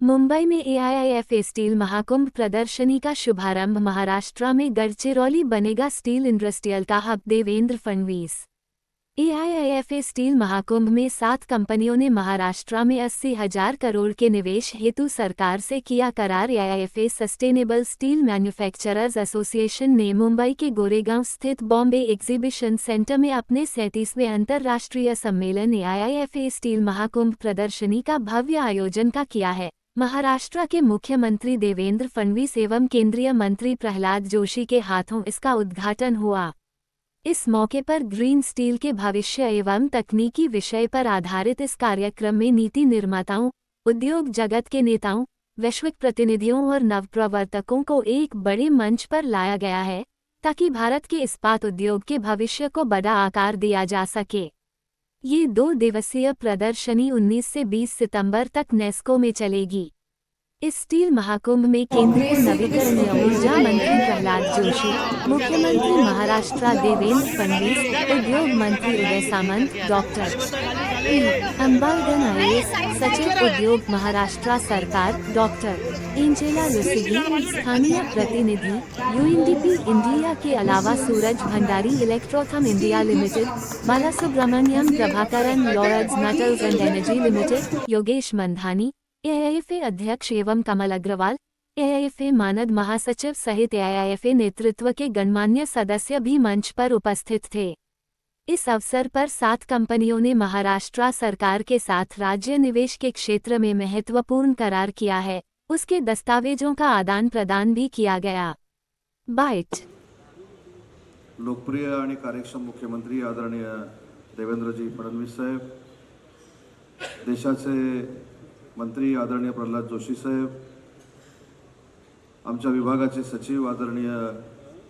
मुंबई में एआईआईएफए स्टील महाकुंभ प्रदर्शनी का शुभारंभ महाराष्ट्र में गढ़चिरौली बनेगा स्टील इंडस्ट्रियल का hub Devendra Fadnavis. AIIFA steel Mahakumbh में सात कंपनियों ने महाराष्ट्र में अस्सी हज़ार करोड़ के निवेश हेतु सरकार से किया करार। AIFA sustainable steel manufacturers association ने मुंबई के गोरेगांव स्थित बॉम्बे एग्जीबिशन सेंटर में अपने सैंतीसवें अंतर्राष्ट्रीय सम्मेलन एआईआईएफए स्टील महाकुंभ प्रदर्शनी का भव्य आयोजन का किया है। महाराष्ट्र के मुख्यमंत्री देवेंद्र फडणवीस एवं केंद्रीय मंत्री प्रहलाद जोशी के हाथों इसका उद्घाटन हुआ। इस मौके पर ग्रीन स्टील के भविष्य एवं तकनीकी विषय पर आधारित इस कार्यक्रम में नीति निर्माताओं, उद्योग जगत के नेताओं, वैश्विक प्रतिनिधियों और नवप्रवर्तकों को एक बड़े मंच पर लाया गया है, ताकि भारत के इस्पात उद्योग के भविष्य को बड़ा आकार दिया जा सके। ये दो दिवसीय प्रदर्शनी 19 से 20 सितंबर तक नेस्को में चलेगी। इस स्टील महाकुंभ में केंद्रीय नवीकरणीय ऊर्जा मंत्री प्रहलाद जोशी, मुख्यमंत्री महाराष्ट्र देवेंद्र फडणवीस, उद्योग मंत्री Uday Samant, doctor P Anbalagan IAS सचिव उद्योग महाराष्ट्र सरकार, डॉक्टर एंजेला लुसिगी, स्थानीय प्रतिनिधि यूएनडीपी इंडिया के अलावा Suraj Bhandari Electrotherm India limited Bala Subramaniam Prabhakaran Lloyds metals and energy limited, Yogesh Mandhani AIFA अध्यक्ष एवं कमल अग्रवाल एआईएफए मानद महासचिव सहित एआईएफए नेतृत्व के गणमान्य सदस्य भी मंच पर उपस्थित थे। इस अवसर पर सात कंपनियों ने महाराष्ट्र सरकार के साथ राज्य निवेश के क्षेत्र में महत्वपूर्ण करार किया है। उसके दस्तावेजों का आदान प्रदान भी किया गया। बाइट। लोकप्रिय कार्यक्षम मुख्यमंत्री आदरणीय देवेंद्रजी फडणवीस साहेब, देशाचे मंत्री आदरणीय प्रल्हाद जोशी साहेब, आमच्या विभागाचे सचिव आदरणीय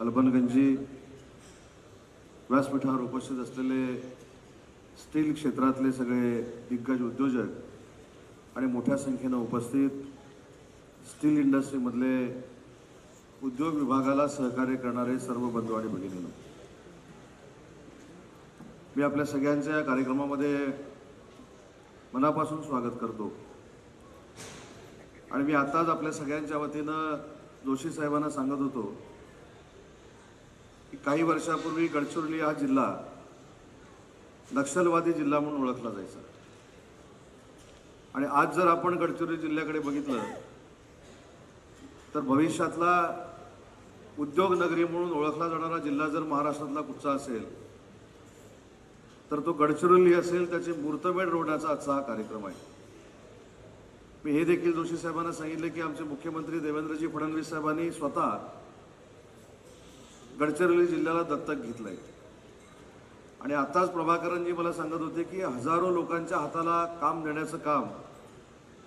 अलबनगंजी व्यासपीठावर उपस्थित असलेले स्टील क्षेत्रातले सगळे दिग्गज उद्योजक आणि मोठ्या संख्येनं उपस्थित स्टील इंडस्ट्रीमधले उद्योग विभागाला सहकार्य करणारे सर्व बंधू आणि भगिनींनो. मी आपल्या सगळ्यांच्या या कार्यक्रमामध्ये मनापासून स्वागत करतो. आणि मी आताच आपल्या सगळ्यांच्या वतीनं जोशी साहेबांना सांगत होतो काही वर्षापूर्वी गडचिरोली हा जिल्हा नक्षलवादी जिल्हा म्हणून ओळखला जायचा. आणि आज जर आपण गडचिरोली जिल्ह्याकडे बघितलं तर भविष्यातला उद्योग नगरी म्हणून ओळखला जाणारा जिल्हा जर महाराष्ट्रातला कुठचा असेल तर तो गडचिरोली असेल त्याचे मूर्तमेढ रोवण्याचा आजचा हा कार्यक्रम आहे. मी हे देखील जोशी साहेबांना सांगितले की आमचे मुख्यमंत्री देवेंद्रजी फडणवीस साहेबांनी स्वतः गडचिरोली जिल्ह्याला दत्तक घेतलं आहे आणि आताच प्रभाकरनजी मला सांगत होते की हजारो लोकांच्या हाताला काम देण्याचं काम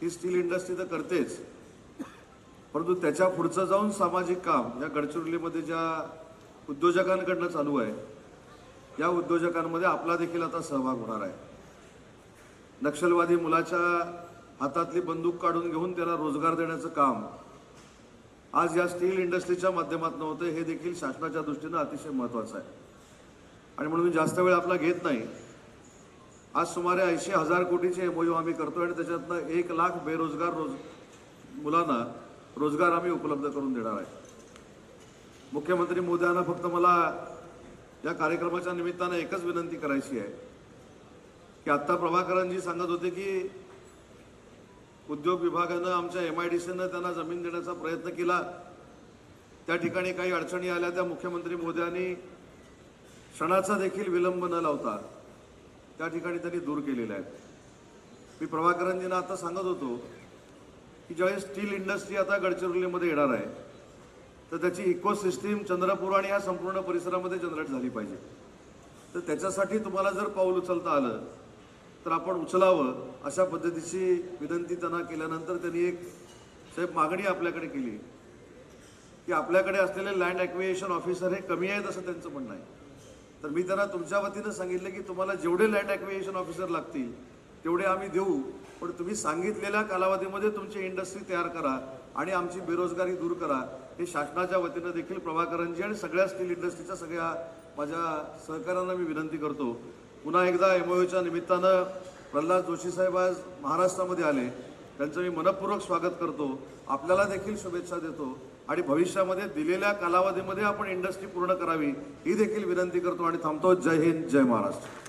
ही स्टील इंडस्ट्री तर करतेच. परंतु त्याच्या पुढचं जाऊन सामाजिक काम या गडचिरोलीमध्ये ज्या उद्योजकांकडनं चालू आहे या उद्योजकांमध्ये आपला देखील आता सहभाग होणार आहे. नक्षलवादी मुलाच्या हातातली बंदूक काढून घेऊन त्याला रोजगार देण्याचं काम आज या स्टील इंडस्ट्रीच्या माध्यमातून होतं हे देखील शासनाच्या दृष्टीनं अतिशय महत्त्वाचं आहे. आणि म्हणून मी जास्त वेळ आपला घेत नाही. आज सुमारे ऐंशी हजार कोटीचे एमओयू आम्ही करतो आणि त्याच्यातनं एक लाख बेरोजगार रोज मुलांना रोजगार आम्ही उपलब्ध करून देणार आहे. मुख्यमंत्री मोदयांना फक्त मला या कार्यक्रमाच्या निमित्तानं एकच विनंती करायची आहे की आत्ता प्रभाकरनजी सांगत होते की उद्योग विभागानं आमच्या एम आय डी सीनं त्यांना जमीन देण्याचा प्रयत्न केला. त्या ठिकाणी काही अडचणी आल्या त्या मुख्यमंत्री मोद्यांनी क्षणाचा देखील विलंब न लावता त्या ठिकाणी त्यांनी दूर केलेल्या आहेत. मी प्रभाकरनजींना आता सांगत होतो की ज्यावेळेस स्टील इंडस्ट्री आता गडचिरोलीमध्ये येणार आहे तर त्याची इकोसिस्टीम चंद्रपूर आणि या संपूर्ण परिसरामध्ये जनरेट झाली पाहिजे. तर त्याच्यासाठी तुम्हाला जर पाऊल उचलता आलं तर आपण उचलावं अशा पद्धतीची विनंती त्यांना केल्यानंतर त्यांनी एक साहेब मागणी आपल्याकडे केली की आपल्याकडे असलेले लँड ॲक्विएशन ऑफिसर हे कमी आहेत असं त्यांचं म्हणणं आहे. तर मी त्यांना तुमच्या वतीनं सांगितलं की तुम्हाला जेवढे लँड ॲक्विएशन ऑफिसर लागतील तेवढे आम्ही देऊ. पण तुम्ही सांगितलेल्या कालावधीमध्ये तुमची इंडस्ट्री तयार करा आणि आमची बेरोजगारी दूर करा. हे शासनाच्या वतीनं देखील प्रभाकरांची आणि सगळ्या स्टील इंडस्ट्रीच्या सगळ्या माझ्या सहकाऱ्यांना मी विनंती करतो. पुन्हा एकदा एमओयूच्या निमित्तानं प्रल्हाद जोशी साहेब आज महाराष्ट्रामध्ये आले. त्यांचं मी मनपूर्वक स्वागत करतो. आपल्याला देखील शुभेच्छा देतो. आणि भविष्यामध्ये दिलेल्या कालावधीमध्ये आपण इंडस्ट्री पूर्ण करावी ही देखील विनंती करतो आणि थांबतो. जय हिंद जय महाराष्ट्र.